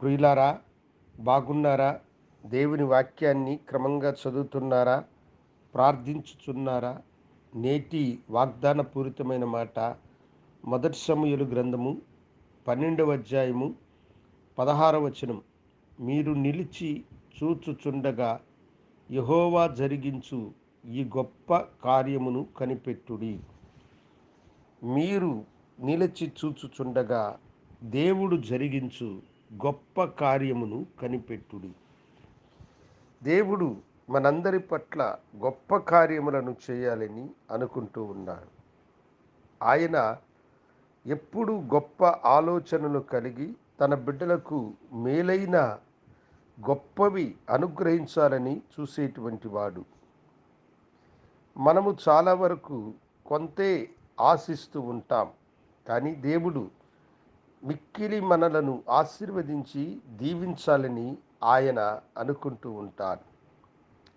ప్రియులారా బాగున్నారా? దేవుని వాక్యాన్ని క్రమంగా చదువుతున్నారా? ప్రార్థించుచున్నారా? నేటి వాగ్దాన పూరితమైన మాట మొదటి సమయలు గ్రంథము పన్నెండవ అధ్యాయము పదహారవ వచనం. మీరు నిలిచి చూచుచుండగా యహోవా జరిగించు ఈ గొప్ప కార్యమును కనిపెట్టుడి. మీరు నిలిచి చూచుచుండగా దేవుడు జరిగించు గొప్ప కార్యమును కనిపెట్టుడి. దేవుడు మనందరి పట్ల గొప్ప కార్యములను చేయాలని అనుకుంటూ ఉన్నాడు. ఆయన ఎప్పుడు గొప్ప ఆలోచనలు కలిగి తన బిడ్డలకు మేలైన గొప్పవి అనుగ్రహించాలని చూసేటువంటి వాడు. మనము చాలా వరకు కొంతే ఆశిస్తూ ఉంటాం. కానీ దేవుడు మిక్కిలి మనలను ఆశీర్వదించి దీవించాలని ఆయన అనుకుంటూ ఉంటారు.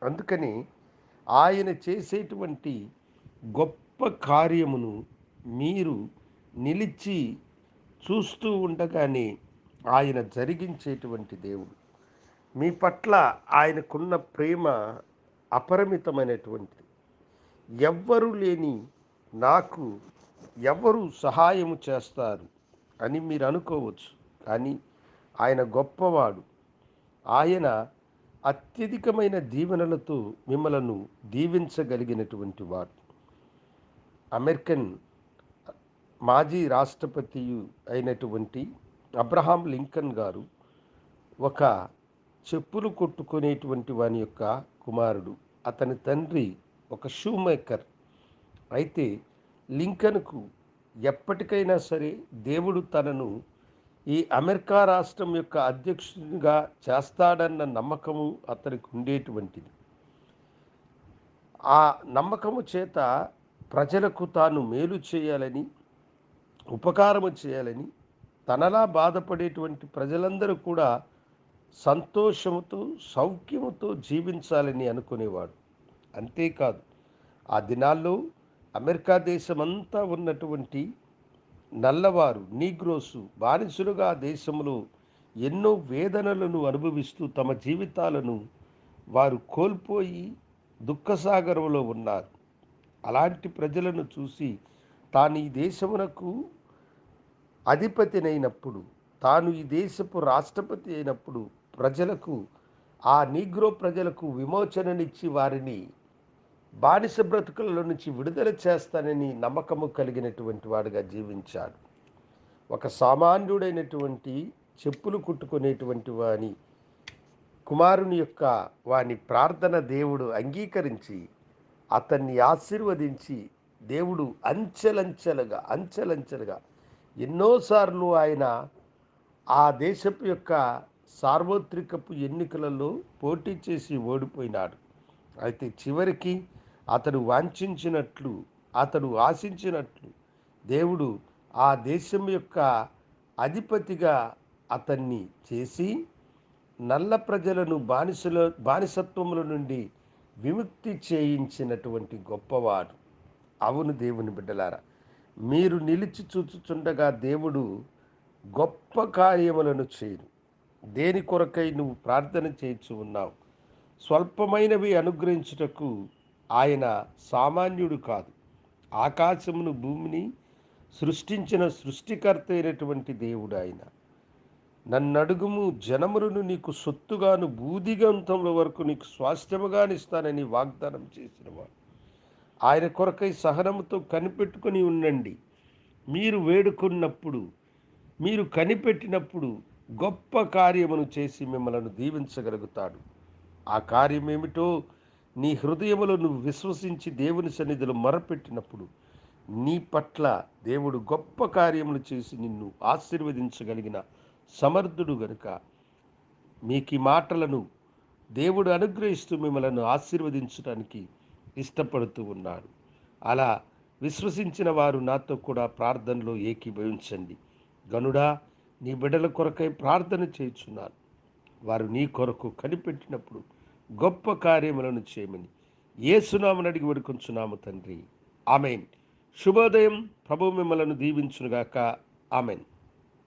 అందుకని ఆయన చేసేటువంటి గొప్ప కార్యమును మీరు నిలిచి చూస్తూ ఉండగానే ఆయన జరిగించేటువంటి దేవుడు. మీ పట్ల ఆయనకున్న ప్రేమ అపరిమితమైనటువంటిది. ఎవ్వరు లేని నాకు ఎవరు సహాయము చేస్తారు. అని మీరు అనుకోవచ్చు. కానీ ఆయన గొప్పవాడు. ఆయన అత్యధికమైన దీవెనలతో మిమ్మలను దీవించగలిగినటువంటి వాడు. అమెరికన్ మాజీ రాష్ట్రపతి అయినటువంటి అబ్రహాం లింకన్ గారు ఒక చెప్పులు కొట్టుకునేటువంటి వాని యొక్క కుమారుడు. అతని తండ్రి ఒక షూ మేకర్ అయితే లింకన్కు ఎప్పటికైనా సరే దేవుడు తనను ఈ అమెరికా రాష్ట్రం యొక్క అధ్యక్షునిగా చేస్తాడన్న నమ్మకము అతనికి ఉండేటువంటిది. ఆ నమ్మకము చేత ప్రజలకు తాను మేలు చేయాలని ఉపకారము చేయాలని తనలా బాధపడేటువంటి ప్రజలందరూ కూడా సంతోషముతో సౌఖ్యముతో జీవించాలని అనుకునేవాడు. అంతేకాదు ఆ దినాల్లో అమెరికా దేశమంతా ఉన్నటువంటి నల్లవారు నీగ్రోసు బానిసులుగా దేశంలో ఎన్నో వేదనలను అనుభవిస్తూ తమ జీవితాలను వారు కోల్పోయి దుఃఖసాగరంలో ఉన్నారు. అలాంటి ప్రజలను చూసి తాను ఈ దేశమునకు అధిపతినైనప్పుడు తాను ఈ దేశపు రాష్ట్రపతి అయినప్పుడు ప్రజలకు ఆ నీగ్రో ప్రజలకు విమోచననిచ్చి వారిని బానిస బ్రతుకుల్లో నుంచి విడుదల చేస్తానని నమ్మకము కలిగినటువంటి వాడుగా జీవించాడు. ఒక సామాన్యుడైనటువంటి చెప్పులు కుట్టుకునేటువంటి వాని కుమారుని యొక్క వాని ప్రార్థన దేవుడు అంగీకరించి అతన్ని ఆశీర్వదించి దేవుడు అంచెలంచెలుగా అంచెలంచెలుగా ఎన్నోసార్లు ఆయన ఆ దేశపు యొక్క సార్వత్రికపు ఎన్నికలలో పోటీ చేసి ఓడిపోయినాడు. అయితే చివరికి అతడు వాంఛించినట్లు అతడు ఆశించినట్లు దేవుడు ఆ దేశం యొక్క అధిపతిగా అతన్ని చేసి నల్ల ప్రజలను బానిసల బానిసత్వముల నుండి విముక్తి చేయించినటువంటి గొప్పవాడు. అవును దేవుని బిడ్డలారా మీరు నిలిచి చూచుచుండగా దేవుడు గొప్ప కార్యములను చేయను. దేని కొరకై నువ్వు ప్రార్థన చేయించు ఉన్నావు? స్వల్పమైనవి అనుగ్రహించుటకు ఆయన సామాన్యుడు కాదు. ఆకాశమును భూమిని సృష్టించిన సృష్టికర్త అయినటువంటి దేవుడు ఆయన. నన్నడుగుము జనములను నీకు సొత్తుగాను బూదిగంతముల వరకు నీకు స్వాస్థ్యముగానిస్తానని వాగ్దానం చేసినవాడు. ఆయన కొరకై సహనముతో కనిపెట్టుకొని ఉండండి. మీరు వేడుకున్నప్పుడు మీరు కనిపెట్టినప్పుడు గొప్ప కార్యమును చేసి మిమ్మలను దీవించగలుగుతాడు. ఆ కార్యం ఏమిటో నీ హృదయములో నువ్వు విశ్వసించి దేవుని సన్నిధిలో మొరపెట్టినప్పుడు నీ పట్ల దేవుడు గొప్ప కార్యములు చేసి నిన్ను ఆశీర్వదించగలిగిన సమర్థుడు గనుక మీకు ఈ మాటలను దేవుడు అనుగ్రహిస్తూ మిమ్మల్ని ఆశీర్వదించడానికి ఇష్టపడుతూ ఉన్నాడు. అలా విశ్వసించిన వారు నాతో కూడా ప్రార్థనలో ఏకీభవించండి. గనుడా నీ బిడ్డల కొరకై ప్రార్థన చేయుచున్నాను. వారు నీ కొరకు కనిపెట్టినప్పుడు గొప్ప కార్యములను చేయమని ఏసునామని అడిగి వేడుకొంచున్నాము తండ్రి. ఆమెన్. శుభోదయం. ప్రభు మిమ్మలను దీవించునుగాక. ఆమెన్.